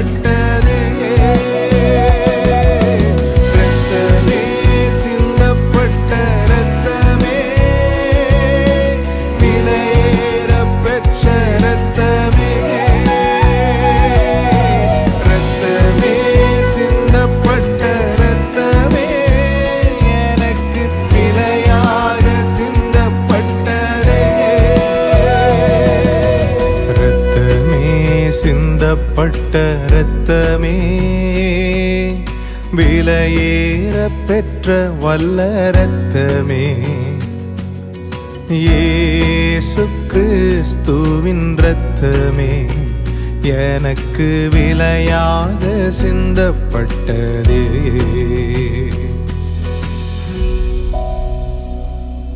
பட்ட சிந்தப்பட்ட இரத்தமே. விலையேற பெற்ற வல்ல இரத்தமே. ஏசு கிறிஸ்துவின் இரத்தமே. எனக்கு விலையாக சிந்தப்பட்டதே.